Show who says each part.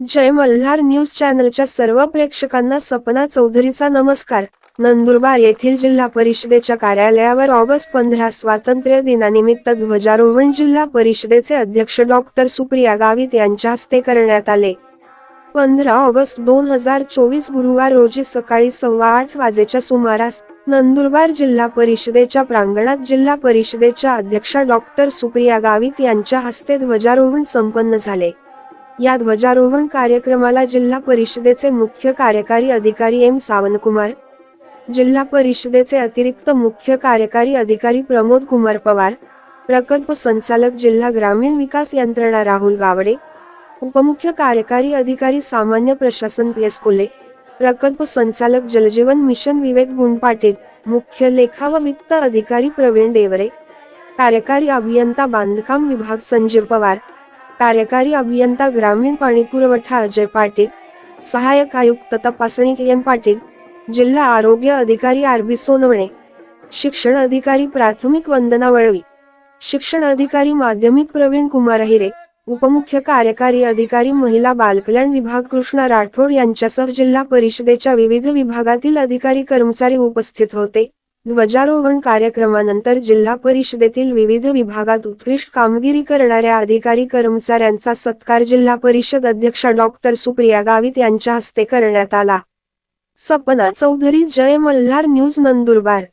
Speaker 1: जय Malhar news चॅनलच्या सर्व प्रेक्षकांना सपना चौधरीचा नमस्कार. नंदुरबार येथील जिल्हा परिषदेच्या कार्यालयावर ऑगस्ट पंधरा स्वातंत्र्य दिनानिमित्त ध्वजारोहण जिल्हा परिषदेचे अध्यक्ष डॉक्टर सुप्रिया गावित यांच्या हस्ते करण्यात आले. पंधरा ऑगस्ट दोन हजार चोवीस गुरुवार रोजी सकाळी सव्वा आठ वाजेच्या सुमारास नंदुरबार जिल्हा परिषदेच्या प्रांगणात जिल्हा परिषदेच्या अध्यक्षा डॉक्टर सुप्रिया गावित यांच्या हस्ते ध्वजारोहण संपन्न झाले. या ध्वजारोहण कार्यक्रमाला जिल्हा परिषदेचे मुख्य कार्यकारी अधिकारी एम सावंतकुमार जिल्हा परिषदेचे अतिरिक्त मुख्य कार्यकारी अधिकारी प्रमोद कुमार पवार प्रकल्प संचालक जिल्हा ग्रामीण विकास यंत्रणा राहुल गावडे उपमुख्य कार्यकारी अधिकारी सामान्य प्रशासन पी एस कुले प्रकल्प संचालक जलजीवन मिशन विवेक गुणपाटील मुख्य लेखा व वित्त अधिकारी प्रवीण देवरे कार्यकारी अभियंता बांधकाम विभाग संजीव पवार कार्यकारी अभियंता ग्रामीण पाणी पुरवठा अजय पाटील सहाय्यक आयुक्त तपासणी एम पाटील जिल्हा आरोग्य अधिकारी आर बी सोनवणे शिक्षण अधिकारी प्राथमिक वंदना वळवी शिक्षण अधिकारी माध्यमिक प्रवीण कुमार हिरे उपमुख्य कार्यकारी अधिकारी महिला बालकल्याण विभाग कृष्णा राठोड यांच्यासह जिल्हा परिषदेच्या विविध विभागातील अधिकारी कर्मचारी उपस्थित होते. ध्वजारोहण कार्यक्रमानंतर जिल्हा परिषदेतील विविध विभागात उत्कृष्ट कामगिरी करणाऱ्या अधिकारी कर्मचाऱ्यांचा सत्कार जिल्हा परिषद अध्यक्षा डॉक्टर सुप्रिया गावित यांच्या हस्ते करण्यात आला. सपना चौधरी जय मल्हार न्यूज नंदुरबार.